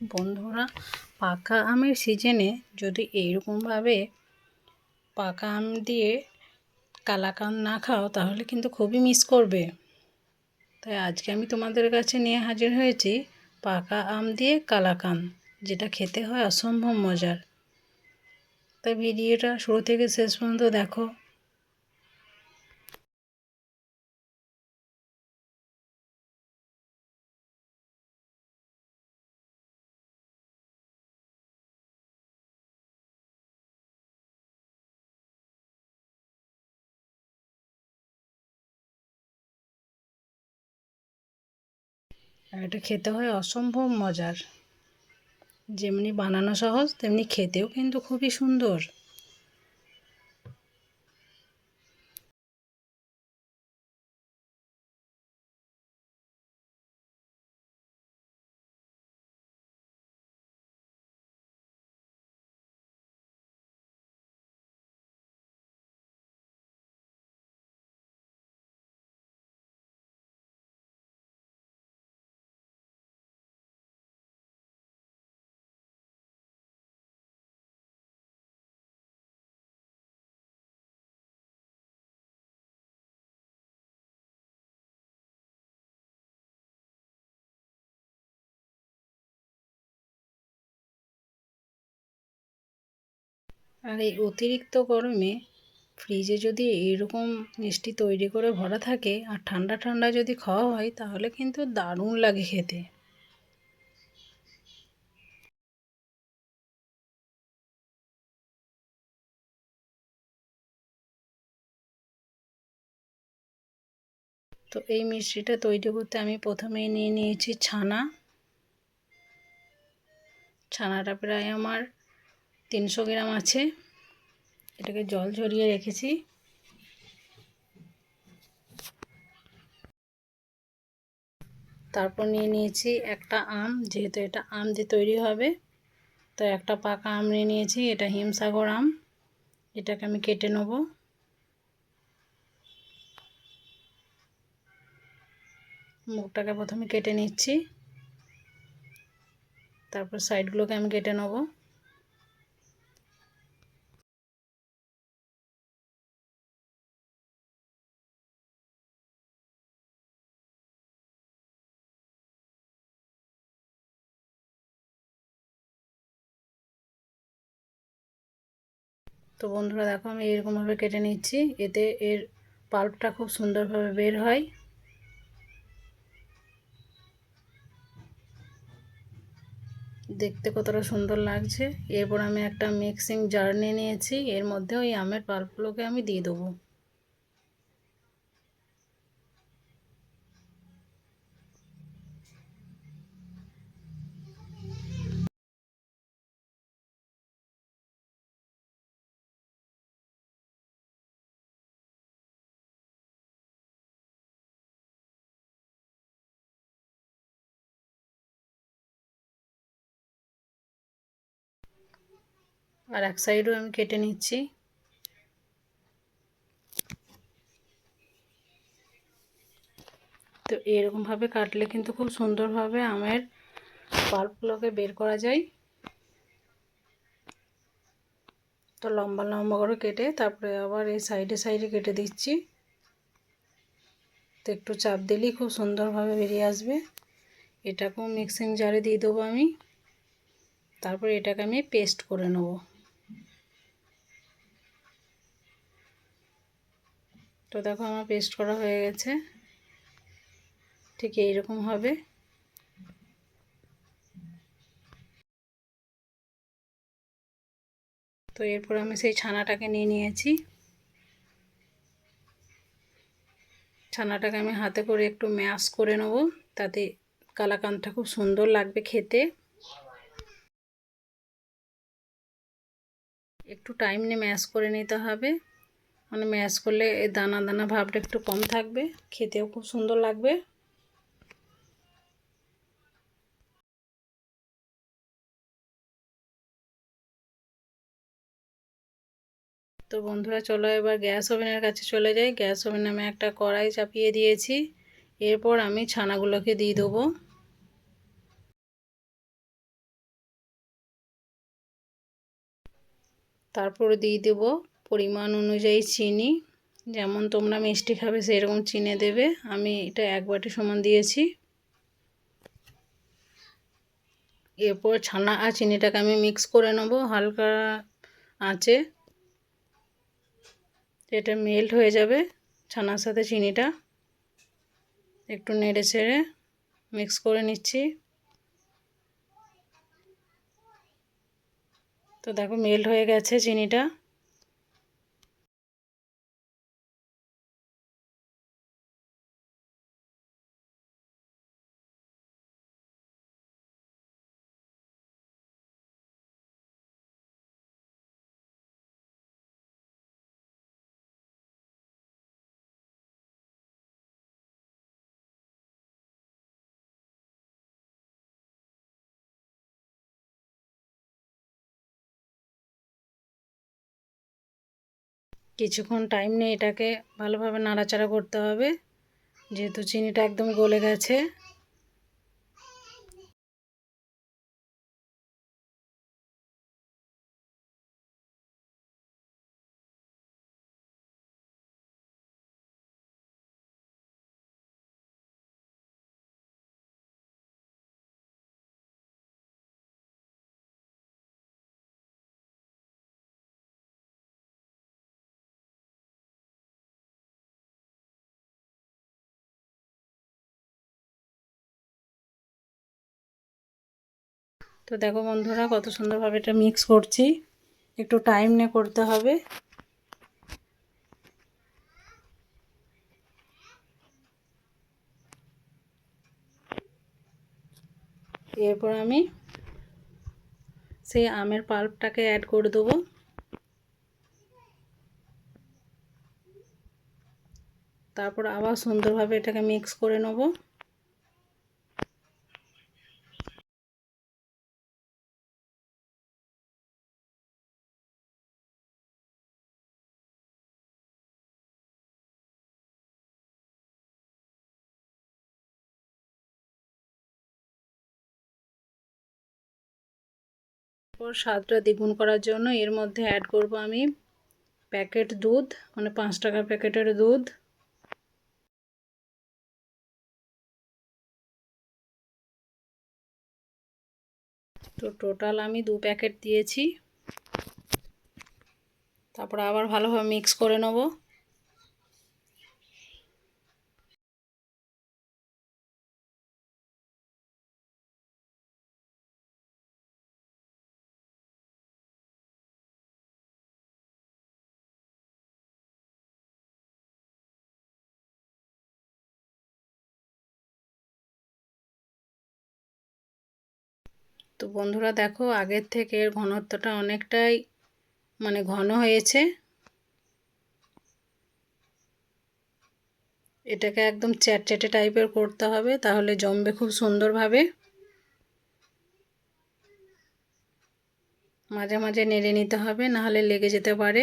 বন্ধুরা, পাকা আমের সিজনে যদি এইরকমভাবে পাকা আম দিয়ে কালাকান না খাও, তাহলে কিন্তু খুবই মিস করবে। তাই আজকে আমি তোমাদের কাছে নিয়ে হাজির হয়েছি পাকা আম দিয়ে কালাকান, যেটা খেতে হয় অসম্ভব মজার। তাই ভিডিওটা শুরু থেকে শেষ পর্যন্ত দেখো। আর এটা খেতে হয় অসম্ভব মজার। যেমনি বানানো সহজ তেমনি খেতেও কিন্তু খুবই সুন্দর। আর এই অতিরিক্ত গরমে ফ্রিজে যদি এইরকম মিষ্টি তৈরি করে ভরা থাকে আর ঠান্ডা ঠান্ডা যদি খাওয়া হয়, তাহলে কিন্তু দারুণ লাগে খেতে। তো এই মিষ্টিটা তৈরি করতে আমি প্রথমেই নিয়ে নিয়েছি ছানা। ছানাটা প্রায় আমার তিনশো গ্রাম আছে। এটাকে জল ঝরিয়ে রেখেছি। তারপর নিয়ে নিয়েছি একটা আম, যেহেতু এটা আম দিয়ে তৈরি হবে, তো একটা পাকা আম নিয়ে নিয়েছি, এটা হিমসাগর আম। এটাকে আমি কেটে নেব। মুখটাকে প্রথমে কেটে নিচ্ছি। তারপর সাইডগুলোকে আমি কেটে নেব। তো বন্ধুরা দেখো, আমি এরকমভাবে কেটে নিচ্ছি। এতে এর পাল্পটা খুব সুন্দরভাবে বের হয়। দেখতে কতটা সুন্দর লাগছে। এরপর আমি একটা মিক্সিং জার নিয়ে নিয়েছি। এর মধ্যে ওই আমের পাল্পগুলোকে আমি দিয়ে দেবো। আর এক সাইডও আমি কেটে নিচ্ছি। তো এরকমভাবে কাটলে কিন্তু খুব সুন্দরভাবে আমের পাল্পগুলোকে বের করা যায়। তো লম্বা লম্বা করে কেটে তারপরে আবার এই সাইডে সাইডে কেটে দিচ্ছি। তো একটু চাপ দিলেই খুব সুন্দরভাবে বেরিয়ে আসবে। এটাকেও মিক্সিং জারে দিয়ে দেবো আমি। তারপর এটাকে আমি পেস্ট করে নেব। তো দেখো আমার পেস্ট করা হয়ে গেছে। ঠিক এইরকম হবে। তো এরপর আমি সেই ছানাটাকে নিয়ে নিয়েছি। ছানাটাকে আমি হাতে করে একটু ম্যাশ করে নেব, তাতে কালাকানটা খুব সুন্দর লাগবে খেতে। একটু টাইম নিয়ে ম্যাশ করে নিতে হবে। মানে ম্যাশ করলে এই দানা দানা ভাবটা একটু কম থাকবে। খেতেও খুব সুন্দর লাগবে। তো বন্ধুরা, চলো এবার গ্যাস ওভেনের কাছে চলে যাই। গ্যাস ওভেনে আমি একটা কড়াই চাপিয়ে দিয়েছি। এরপর আমি ছানাগুলোকে দিয়ে দেবো। তারপর দিয়ে দেবো পরিমাণ অনুযায়ী চিনি, যেমন তোমরা মিষ্টি খাবে সেরকম চিনি দেবে। আমি এটা এক বাটি সমান দিয়েছি। এরপর ছানা আর চিনিটাকে আমি মিক্স করে নেব, হালকা আঁচে। এটা মেল্ট হয়ে যাবে ছানার সাথে চিনিটা। একটু নেড়ে ছেড়ে মিক্স করে নিচ্ছি। তো দেখো মেল্ট হয়ে গেছে চিনিটা। কিছুক্ষণ টাইম নিয়ে এটাকে ভালোভাবে নাড়াচাড়া করতে হবে। যেহেতু চিনিটা একদম গলে গেছে তো দেখো বন্ধুরা, কত সুন্দরভাবে এটা মিক্স করছি। একটু টাইম নিয়ে করতে হবে। এরপর আমি সেই আমের পাল্পটাকে অ্যাড করে দেবো। তারপর আবার সুন্দরভাবে এটাকে মিক্স করে নেব। এরপর স্বাদটা দ্বিগুণ করার জন্য এর মধ্যে অ্যাড করব আমি প্যাকেট দুধ মানে পাঁচ টাকার প্যাকেটের দুধ। তো টোটাল আমি দু প্যাকেট দিয়েছি। তারপর আবার ভালোভাবে মিক্স করে নেব। তো বন্ধুরা দেখো, আগের থেকে এর ঘনত্বটা অনেকটাই মানে ঘন হয়েছে। এটাকে একদম চ্যাটচ্যাটে টাইপের করতে হবে, তাহলে জমবে খুব সুন্দরভাবে। মাঝে মাঝে নেড়ে নিতে হবে, নাহলে লেগে যেতে পারে।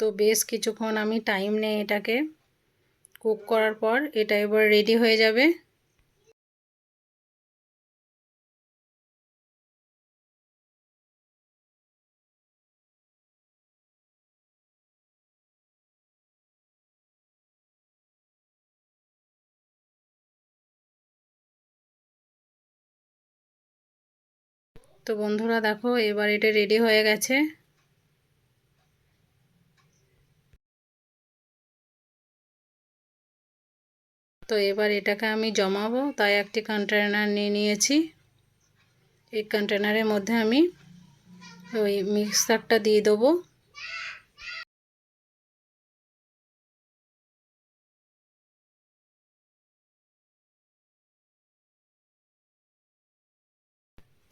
তো বেশ কিছুক্ষণ আমি টাইম নেই এটাকে কুক করার পর, এটা এবার রেডি হয়ে যাবে। তো বন্ধুরা দেখো, এবার এটা রেডি হয়ে গেছে। তো এবার এটাকে আমি জমাবো। তাই একটি কন্টেনার নিয়ে নিয়েছি। এই কন্টেনারের মধ্যে আমি ওই মিক্সারটা দিয়ে দেবো।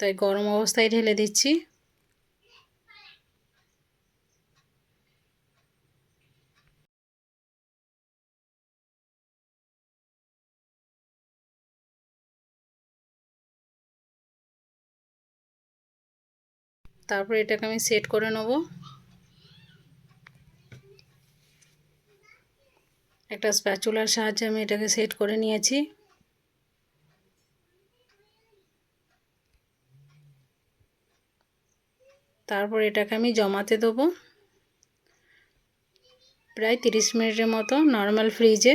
তাই গরম অবস্থায় ঢেলে দিচ্ছি। তারপর এটাকে আমি সেট করে নেব। একটা স্প্যাচুলার সাহায্যে আমি এটাকে সেট করে নিয়েছি। তারপর এটাকে আমি জমাতে দেবো। প্রায় তিরিশ মিনিটের মতো নর্মাল ফ্রিজে।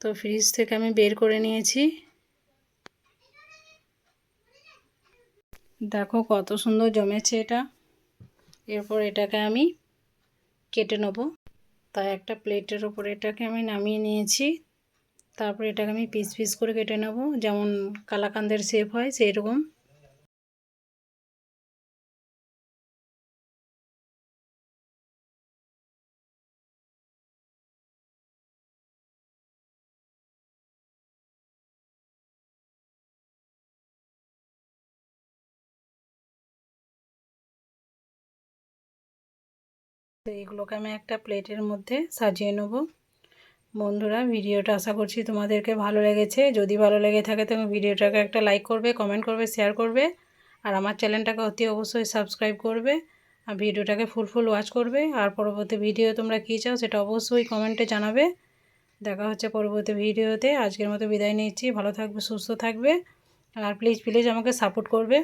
তো ফ্রিজ থেকে আমি বের করে নিয়েছি। দেখো কত সুন্দর জমেছে এটা। এরপর এটাকে আমি কেটে নেব। তাই একটা প্লেটের ওপর এটাকে আমি নামিয়ে নিয়েছি। তারপর এটাকে আমি পিস পিস করে কেটে নেব। যেমন কালাকান্দের শেপ হয় সেই রকম তো এগুলোকে আমি একটা প্লেটের মধ্যে সাজিয়ে নেব। বন্ধুরা, ভিডিওটা আশা করছি তোমাদেরকে ভালো লেগেছে। যদি ভালো লেগে থাকে তুমি ভিডিওটাকে একটা লাইক করবে, কমেন্ট করবে, শেয়ার করবে। আর আমার চ্যানেলটাকে অতি অবশ্যই সাবস্ক্রাইব করবে আর ভিডিওটাকে ফুল ফুল ওয়াচ করবে। আর পরবর্তী ভিডিও তোমরা কী চাও সেটা অবশ্যই কমেন্টে জানাবে। দেখা হচ্ছে পরবর্তী ভিডিওতে। আজকের মতো বিদায় নিচ্ছি। ভালো থাকবে, সুস্থ থাকবে। আর প্লিজ প্লিজ আমাকে সাপোর্ট করবে।